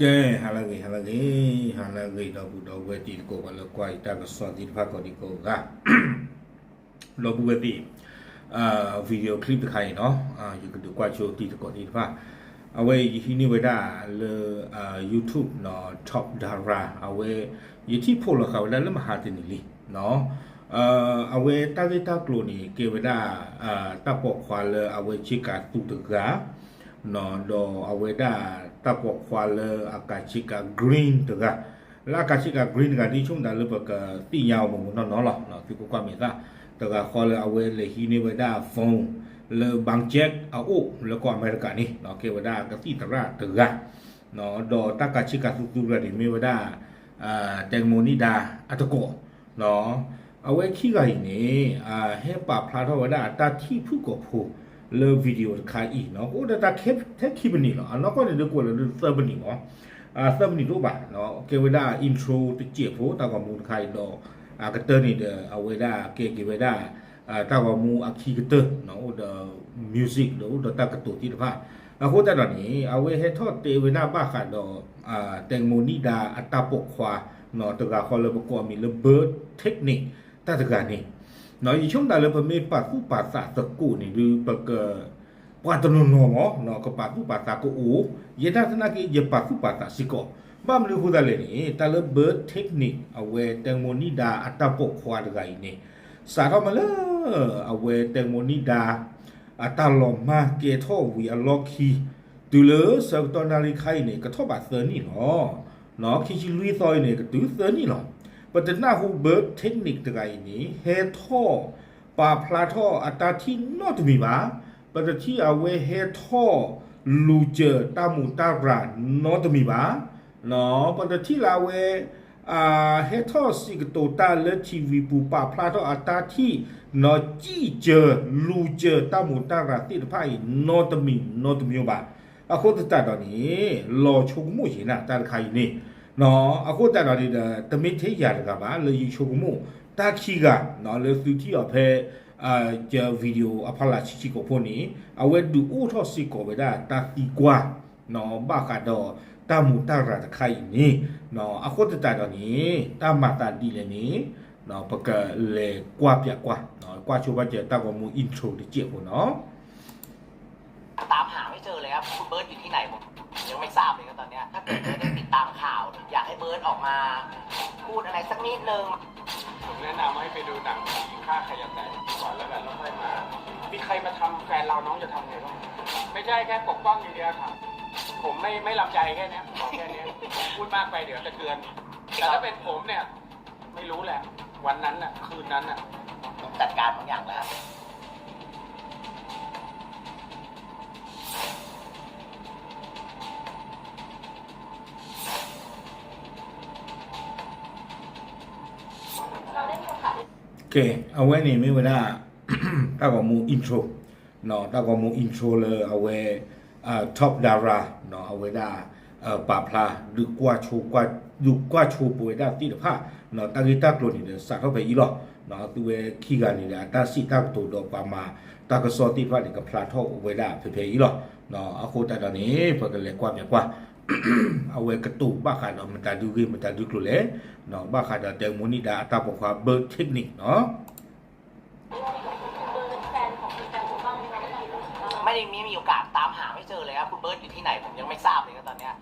ကဲဟာလာကြီးဟာလာကြီးဟာလာကြီးတော့ဘူးတော့ဝဲတီကိုကလည်းကွာတာကစောတီဖာကိုဒီကိုကလောဘူးဝဲတီအာဗီဒီယိုကလစ်တခိုင်နော်အာယူကတူကွာချိုတီကိုဒီဖာအဝဲဟီနီဝဒါလေအာ YouTube နော် Top Dara အဝဲယတိဖို့လခဝလာလမဟာတင်လီနော်အာအဝဲတာဂီတာကလိုနီကေဝဒါအာတပ်ပေါ်ခွာလေအဝဲချီကာတူတကာ no do aweda tapo kwale akachika green tega la akachika green ga di chung da le ba ka ti yaw mo no no la no ti ko kwa mi ta tega kwale awe le hi ni weda phone le bang check a o le ko america ni no ke weda ka ti tara tega no do takachika tu tu ga di me weda a tengmo ni da atako no awe khi ga ni a he pa phla tho weda ta thi phu ko phu လေဗီဒီယိုခိုင်ဤနော်ကိုဒါခက်တက်ခိဘနီနော်အနောက်ကနေကိုလည်းသဘနီနော်အာသဘနီတို့ပါနော်ကေဝဒါအင်ထရိုတကြည့်ဖို့တောက်ကမူခိုင်တော့အာကတနေတဲ့အဝေဒါကေကေဝဒါအာတောက်ကမူအခီကတနော်ဒါ music တို့ဒါတက်ကတူတိတဖာအခုတက်တော့နေအဝေဟေထော့တေဝနာဘခါတော့အာတန်မိုနီဒါအတပခွာနော်တကခေါ်လဘကောမီလဘတ်တက်န น้อยช่ว那以前大家不没把古把啥子古呢，就不个。ว่าตนุนโนมอนอกปาสุปาตะกูอูเยดาสนากิเยปาสุปาตะสิกอบ้ามลือคุณดาเลนี่ตาเลเบิร์ดเทคนิคเอาไว้แตงโมนิดาอัตปกควาดไกนี่สาธมาเลยเอาไว้แตงโมนิดาอัตลอมมาเกทอวีอล็อกฮีดูเลยเซอตอนนาลิไคนี่ยกระทบัาเซอร์นี่เนาะเนาะคิชิลุยซอยเนี่ยกระตือเซอร์นี่เนาะ ปฏิณาหูเบิร์ดเทคนิคตะไกนี้เฮท่อปาพลาท่ออัตราที่นอตมีมาปฏิที่เอาเวเฮท่อลูเจอตามูตาบรานอตมีมาเนาะปฏิที่ลาเวอ่าเฮท่อสิกโตตาเลทีวีปูปาพลาท่ออัตราที่นอจี้เจอลูเจอตามูตาราติดไพ่นอตมีนอตมีบาအခုတတတော်နေလောချုံမှုရှင်နာတန်ခိုင်နေ နော်အခုတတော့ဒီတမိထေးရတကပါလေယူချုံမှုတာခီကနော်လေသူတီအဖဲအာဂျာဗီဒီယိုအဖလာချီချီကိုဖို့နေအဝဲဒူအိုထောစီကိုဝဒါတာတီကွာနော်ဘာကတော့တာမူတာရတခိုင်နေနော်အခုတတတော့နီတာမတာဒီလေနေနော်ပကလေကွာပြကွာနော်ကွာချိုဘတ်ကျတာကမူအင်ထရိုဒီကျပေါ့နော် ตามหาไม่เจอเลยครับคุณเบิร์ตอยู่ที่ไหนผมยังไม่ทราบเลยครับตอนเนี้ยถ้าเกิดไม่ได้ติดตามข่าว อยากให้เ บิร์ตออกมา พูดอะไรสักนิดนึง ผมแนะนำให้ไปดูหนังผีฆ่าขยะแตกก่อนแล้วกันแล้วค่อยมา มีใครมาทำแฟนเราน้องจะทำไงบ้างไม่ใช่แค่ปกป้องอย่างเดียวครับ ผมไม่ไม่ลำใจแค่เนี้ยบอกแค่เนี้ยพูดมากไปเดี๋ยวจะเตือน แต่ถ้าเป็นผมเนี่ย ไม่รู้แหละ วันนั้นน่ะ คืนนั้นน่ะ ผมจัดการบางอย่างแล้ว ကဲအဝဲနေမိဝဒတာကမူ intro နော်တာကမူ intro လေအဝဲအာ top dara နော်အဝဲဒါအပါဖလာဒုကွာချိုကွာဒုကွာချိုပွေဒါတိတဖာနော်တာဂီတာကလိုနေစာတော့ပဲဤလောနော်သူရဲ့ခီကနေလာတာစီတာတိုတော့ပါမာတာကစောတိဖာဒီကဖလာတော့ဝဲဒါဖေဖေဤလောနော်အခုတတနေဖကလေကွာမြကွာ เอาไว้ก็ตู้บ้าขา awe ketu bahkan มันจะดุกเลย mentadu klule no bahkan da te muni da ata po kwa ber คนิคนอะไม่มีมีโอกาสตามหาไม่เจอเลยครับคุณเบิร์ดอยู่ที่ไหนผมยังไม่ทราบเลยตอนเนี้ย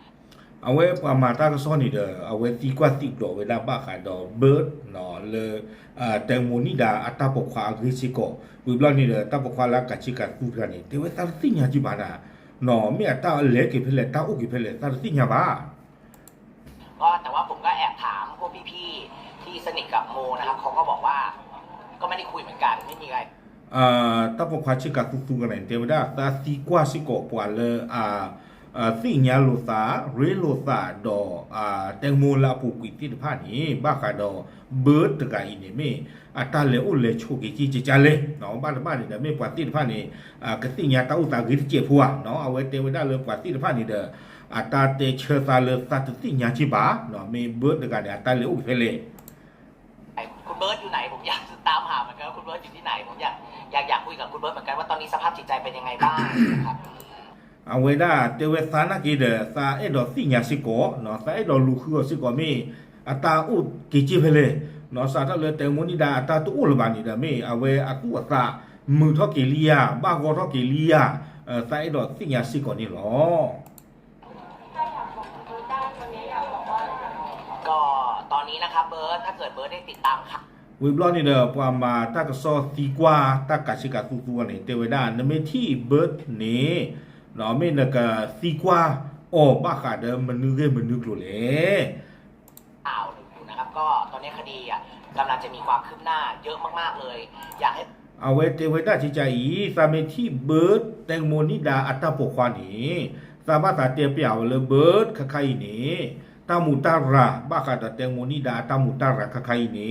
เอาไว้ประมาตากระซ่อนนี่เด้อเอาไว้ตีกว่าติดดอกเวลาบ้าขาดดอกเบิร์ดหนอเลยอ่าแตงโมนี่ดาอัตาปกควาอริสิโกวิบลอนนี่เด้อตาปกควาลักกะชิกากูกันนี่เทวตาติญาจิบานา no me ata le que pele ta u que ร์ซี่เนี่ยบ้าก็แต่ว่าผมก็แอบถามพวกพี่ๆที่สนิทกับโมนะครับเขาก็บอกว่า ก็ไม่ได้คุยเหมือนกันไม่มีอะไรอ่าตาปกควาชิกาตุกตุงกันไหนเทวดาตาตีกว่าสิโกปวาเลยอ่า สิญาลุสาเรโลสาดอแตงโมลาปูกิติพานี้บ้าคาดอเบิร์ดตกาอินเมอัตาเลอุเลโชกิกิจิจาเลเนาะบ้านบ้านนี่เดไมปาติพานี้กติญาตาอุตากิจเจพัวเนาะเอาไว้เตวได้เลยปาติพานี้เดอัตาเตเชซาเลสาตติญาชิบาเนาะเมเบิร์ดตกันี่ยอัตาเลอุเฟเลคุณเบิร์ดอยู่ไหนผมอยากตามหาเหมือนกันคุณเบิร์ดอยู่ที่ไหนผมอยากอยากอยากคุยกับคุณเบิร์ดเหมือนกันว่าตอนนี้สภาพจิตใจเป็นยังไงบ้างครับ เอาเวลาเจเวสานากีเดสาเอดอสิญาสิโกเนาะสาเอดอลูคือสิโกมีอัตาอุกิจิเพลเนาะสาทะเลเตมุนิดาอัตาตุอุลบานิดามีเอาเวอากุอัตามือทอกิเลียบ้ากอทอกิเลียเออสาเอดอสิญาสิโกนี่หรอก็ตอนนี้นะคะเบิร์ดถ้าเกิดเบิร์ดได้ติดตามค่ะวิบลอนี่เด้อความมาตากซอสีกว่าตากกาชิกาตูตัวนี่เตวดานเมที่เบิร์ดนี่ เราไม่นักะซีกว่าโอ้บ้าขาดเดิมมันนึกเรื่องมันนึกหลุดเละอ้าวดูนะครับ ก็ตอนนี้คดีอะกำลังจะมีความคืบหน้าเยอะมากๆเลย อยากให้เอาเว้เตไว้ได้ชิจาอีซาเมที่เบิร์ดแตงโมนิดาอัตตาปกควานีสามารถสาเตียเปียวเลยเบิร์ดคาคายนีตามุตาระบ้าขาดแตงโมนิดาตามุตาระคาคายนี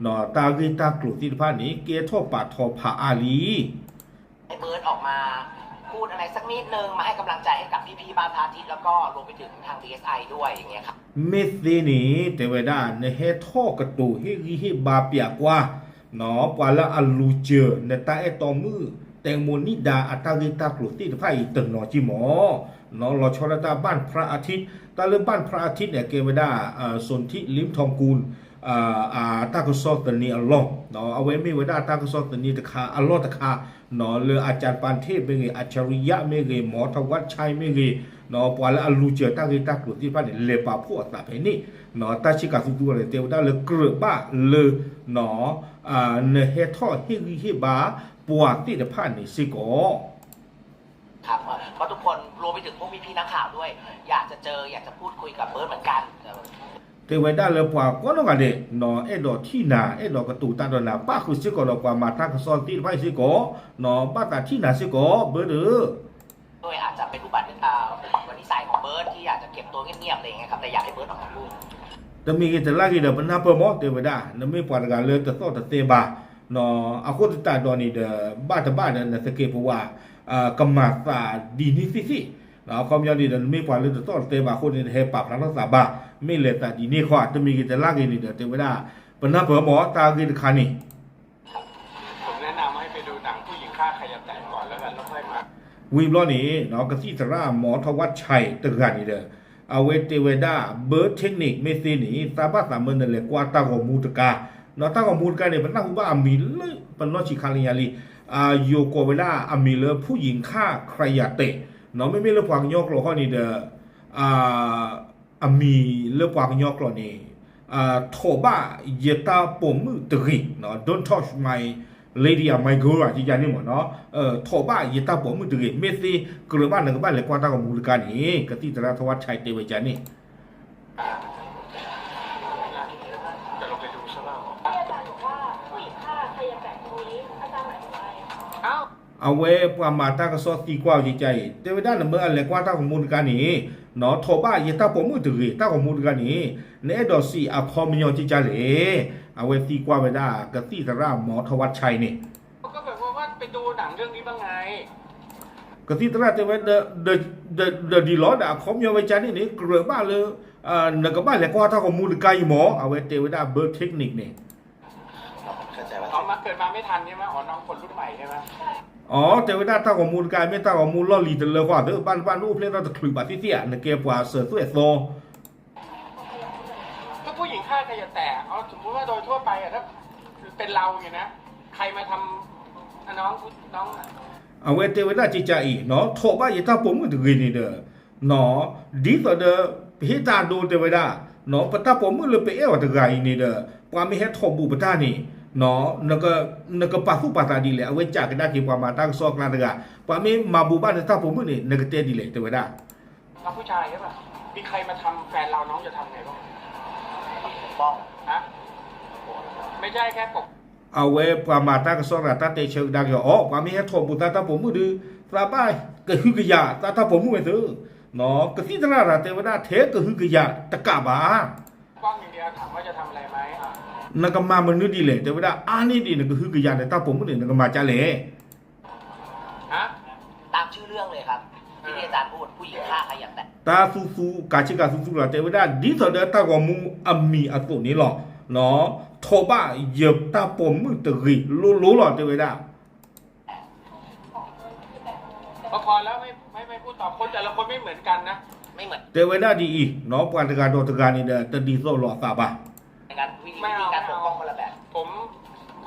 หนอตาเกตากลุศิทธิภาพนี้เกีทอปาทอพาอาลีไอเบิร์ดออกมา พูดอะไรสักนิดนึงมาให้กำลังใจให้กับพี่ๆบ้านพระอาทิตย์แล้วก็รวมไปถึงทาง DSI ด้วยอย่างเงี้ยครับเมธีนี่เวดาเนเฮท่อกระตูเฮริเฮบาเปียกว่าเนาะปวาละอลูเจอเนตาเอตอมือแตงโมนิดาอัตาริตากลุติไฟตึงหนอจิหมอเนาะรอชรตาบ้านพระอาทิตย์ตาเรื่องบ้านพระอาทิตย์เนี่ยเกวดาเอ่อสนธิลิมทองกูล a ta ko sok ta ni along no a we me we da ta ko sok ta ni ta kha a lot ta kha no le a chan pan the be ngi a chariya me ngi mo ta wat chai me ngi no pa la lu che ta ngi ta ku ti pa ni le pa pho ta pe ni no ta chi ka su tu le te da le kr ba le no a ne he tho hi hi hi ba puwa ti ta pa ni si ko ครับเพราะทุกคนรวมไปถึงพวกพี่ๆนักข่าวด้วย อยากจะเจออยากจะพูดคุยกับเบิร์ดเหมือนกัน เทวดา te wai da le pwa ko no ga de no e ดอ thi na e do ka tu ta do na pa khu si ko lo kwa ma ta ka son ti pai si ko no pa ta thi na si ko be de โดยอาจจะเป็นอุบัติเหตุอุบันนี้สายของเบิร์ดที่อยากจะเก็บตัวเงียบๆอะไรอย่างเงี้ยครับแต่อยากให้เบิร์ดออกมาพูดแต่มีกิจลักษณ์เดิมเป็นหน้าเปิดมอเตอร์ไปได้นั่นไม่ปวดการเลยแต่ต้องแต่เตบาเนาะอาคุตตาดอนี่เดบ้าแต่บ้านนั่นสเก็ตเพราะว่ากำมาตาดีนี่สิสิแล้วความยอวนี่นั่นไม่ปล่อยเลยแต่ต้องเตบาคนนี่เฮปับรักษาบา ไม่เลยแต่ดีนี่ขวาจะมีกิจลากินี่เดี๋ยวเทวดาปัญหาเผื่อหมอตากินคานนี่ผมแนะนำให้ไปดูหนังผู้หญิงฆ่าใครจะแต่ก่อนแล้วกันแล้วค่อยมาวีบล้อนี้เนาะกระซี่สราหมอทวัชชัยตะกกันนี่เด้อเอาเวเตเวด้าเบิร์ดเทคนิคเมซีนี่ซาบ้าสามเมินนั่นละกว่าตาของมูตกาเนาะตาของมูตกาเนี่ยมันน่าหูบ้ามิลยปันนอชิคาลิยาลีอาโยโกเวล่าอามีเลผู้หญิงฆ่าใครอยากเตะเนาะไม่ไม่เลืองควงยโยกโลข้อนี้เด้ออ่า အမီလေပွားညောကလောနေအာထောဘာယတာပုံမှုတရီနော် don't touch my lady of my girl อ่ะจีจานี่หมดเนาะเอ่อထောဘာယတာပုံမှုတရီเมซีกระบ้านนึงบ้านเลยกว่าตาของมูลกานี่กติตระทวัชชัยเตวจานี่ จะลงไปดูใช่ป่ะ ที่อาจารย์บอกว่าผู้ห เนาะทบ้าเยตาผมือถือตาของมูลกันนี้เนดอซีอะคอมยอจิจาเลเอาเวตีกว่าเวดากะตีตระหมอทวัชชัยนี่ก็แบบว่าว่าไปดูหนังเรื่องนี้บ้างไงกะตีตระเตเวเดเดเดเดดีลอดอะคอมยอเวจานี่นี่เกลือบ้าเลยอ่านักับบ้านแหละกว่าถ้าของมูลกายหมอเอาเวเตเวดาเบิร์เทคนิคนี่เข้อ๋มาเกิดมาไม่ทันใช่ไหมอ๋อน้องคนรุ่นใหม่ใช่ไหม อ๋อเจวินาตั้งข้อมูลการไม่ตั้งข้อมูลล่อหลีแต่เลยกว่าเด้อบ้านบ้านรูปเล่นเราจะคลุบาที่เสียในเกมกว่าเสือสุเอโซถ้าผู้หญิงฆ่าใครจะแต่เอาสมมติว่าโดยทั่วไปอะถ้าเป็นเราเนี่ยนะใครมาทำน้องน้องเอาเวทีเวลาจิจาอีเนาะโถบ้าอย่าถ้าผมก็ถึงนี่เด้อเนาะดีต่อเด้อพิจารณาดูเทวดาเนาะปะตาผมมือเลยไปเอวตะไกนี่เด้อความม่เห็ดทอบูปะตานี่ no naga naga pafu pata dile awe cha kada ki pa mata so kna daga pa me mabuba ne ta pomu ne naga te dile te wada เราผู้ชายใช่ป่ะมีใครมาทำแฟนเราน้องจะทำไงบ้างป้องนะไม่ใช่แค่ปก awe pa mata ka so rata te che da yo o pa me tho bu ta ta pomu du tra bai ka hu ka ya ta ta pomu me tu no ka si tra ra te wada the ka hu ka ya ta ka ba ป้องอย่างเดียวถามว่าจะทำอะไรไหมอะ นักมามันนึกดีเลยแต่ว่าอันนี้ดีนะกคือกิจการแต่ตาผมก็หนึ่งนักมาจ้าเลยฮะตามชื่อเรื่องเลยครับที่อาจารย์พูดผู้หญิงฆ่าใครอยากแต่ตาซูซูกาชิกาสู้ซูละแต่ว่าดีสุดเดตากว่มูอามีอัตุนี้หรอเนาะทบ้าเหยียบตาผมมึงตะกี้รู้รู้หรอแต่ว่าพอแล้วไม่ไม่ไม่พูดต่อคนแต่ละคนไม่เหมือนกันนะไม่เหมือนแต่ว่าดีอีเนาะการการโดนการนี่เด้อแต่ดีสุดหรอสาบะ งั้นวิธีวิธีการปกป้องคนละแบบ ผม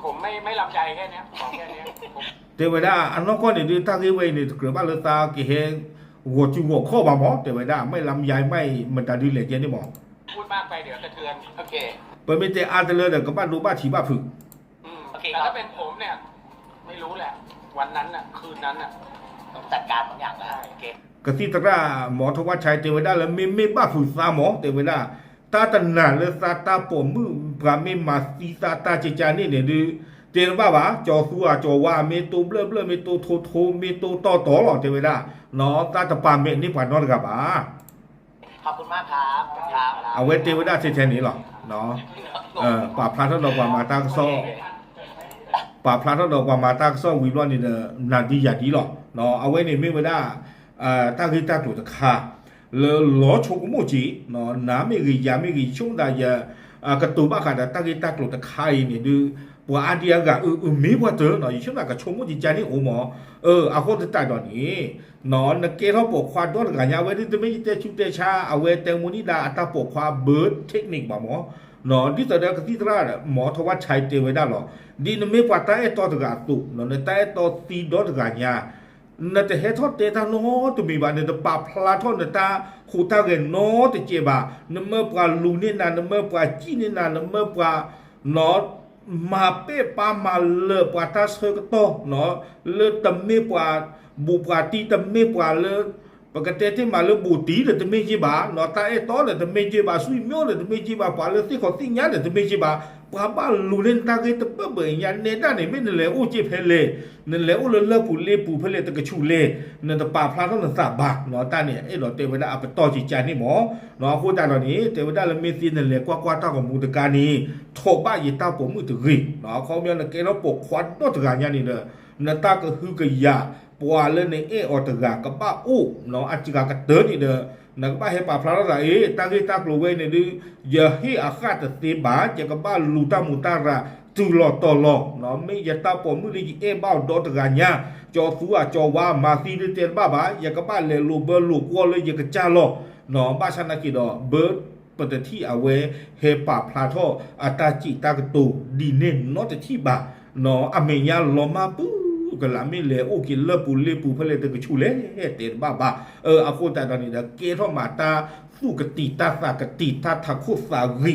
ผมไม่ไม่ลำใจแค่เนี้ยบอกแค่เนี้ยผมเทวดาอันนอกก็นี่ดิตากีเวนี่กระบะเลตากิเฮหัวจูหัวข้อบาหมอเทวดาไม่ลำไยไม่มันตาดีเหลเจนี่หมอพูดมากไปเดี๋ยวกระเทือน โอเคเปิดไม่เจอาเตเลเด้อกับบ้านดูบ้าฉีบ้าผึอืมโอเคแต่ครัถ้าบเป็นผมเนี่ย ไม่รู้แหละ วันนั้นน่ะ คืนนั้นน่ะ ต้องจัดการบางอย่างแล้วโอเคกสิตระหมอทวัชชัยเทวดาแล้ว ไม่ไม่บ้าผึซาหมอเทวตาตนาเลซาตาปมือพระเมมาสีตาตาเจจานี่เนี่ยดิเจนบ้าบาจอสัวจอว่าเมตูเบลเบลเมตูโทโทเมตูต่อต่อหรอเทวดาเนาะตาตะปาเมนี่ผ่านนอนกับบ้าขอบคุณมากครับครับเอาไว้เทวดาเช่นนี้หรอเนาะเออป่าพระทดอกว่ามาตากซ้อป่าพระทดอกว่ามาตากซ้อวิรวนี่เนนาดียาดีหรอเนาะเอาไว้ในไม่ได้าเนี่ยไม่กี่ช่วงดายาอ่ากระตูบ้าขาดตากิตาตุตะคา လောချုံမိုချီနော်နာမေကြီးယာမေကြီးချုံတာယာကတူဘခါတာတကိတက်လို့တခိုင်းနေသူဘွာအတီယာကအဲမေဘွာတော့နော်ချုံတာကချုံမိုချီဂျာနေဟိုမောအဲအခေါ်တက်တော့နေနော်နကေတော့ပေါ်ခွာတော့ကညာဝဲဒီတမေတဲချူတဲချာအဝဲတဲမူနီလာအတပေါ်ခွာဘတ်တက်ကနစ်ပါမောနော်ဒီတော့ကတိတရာမောထဝတ်ချိုင်တေဝဲတာလောဒီနမေပွားတဲတော့တကတူနော်နဲတဲတော့တီတော့တကညာ นแต่เฮทอดเตตาโนตุมีบานเดปาพลาทอนตาคูตาเกนโนตเจบานเมื่อปลาลูเนี่นานเมื่อปลาจีเนี่นานเมื่อปลาเนอมาเป้ปามาเลปลาตาเซกโตเนาะเลตมเมปลาบูปลาตีตมเมปลาเล ကတဲ့တဲ့မလဘူတီတဲ့တမေကြီးပါနော်တာအဲတော်တဲ့တမေကြီးပါဆွေမျိုးတဲ့တမေကြီးပါပါလသိခေါ်တင်ညာတဲ့တမေကြီးပါဘာဘာလူလင်တာကေတပပညာနေတာနေမင်းလေဦးချဖဲလေနလေဦးလလပူလေပူဖဲလေတကချူလေနတပါဖလာတော့သဘာနော်တာနေအဲ့တော့တေဝဒအပတော်ကြီးချာနေမောနော်ခုတာတော့နေတေဝဒလမေစီနလေကွာကွာတောက်ကမူတကာနေထောပရတောက်ပုံမှုတကြီးနော်ခေါင်းမြန်ကေတော့ပုတ်ခွတ်တော့တကညာနေနတာကဟုကရ ปัวเลนเอออตกากะปะอุเนาะอจิกากะเตนี่เด้อนักปะเฮปาพลาระเอตากิตากลเวนี่ดิยะฮิอาคาตเตบาจะกะบะลูตามุตาระตุลอตอลอเนาะไม่ยะตาปอมุลิเอบ้าดอตกาญาจอสัวจอวามาซีดิเตบาบายะกะบะเลลูเบลูกัวเลยยะกะจาลอเนา ะบาชนะกิดอเบิร์ปตที่อเวเฮปาพลาทออาตาจิตากตูดีเนนอตที่บาเนาะอเมญาลอมาปู ကလာမီလေအိုကီလပူလေပူဖလေတကချူလေဟဲ့တေဘာဘာเออအခုတတနီဒကေထောမာတာစုကတိတသကတိတထခုစာရီ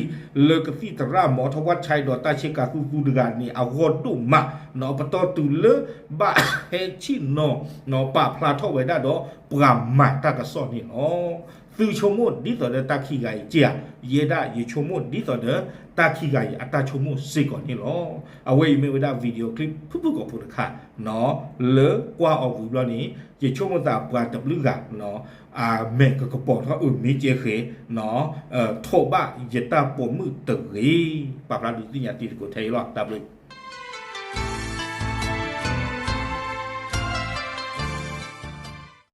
လေကစီတရာမောထဝတ်ချိုင်တော့တချိကစုစုဒဂာနီအဂေါတုမနော်ပတော်တူလေဘာဟဲချီနော်နော်ပ ဖလာထောဝဲဒါတော့ပရမတ်တကစောနီနော်သူချုံမို့ဒီတော့တခိကကြီးကြာရေဒရေချုံမို့ဒီတော့တခိကကြီးအတချုံမို့စေကောနီလောအဝေးမေဝဒဗီဒီယိုကလစ်ဖုဖုကောဖုတခါနော်လေကွာအော်ဘူးလောနီရေချုံမို့တာပွာတဘလူကနော်အာမေကကပေါ်တော့အမီကျေခေနော်အဲထောဘရတပေါ်မှုတရီ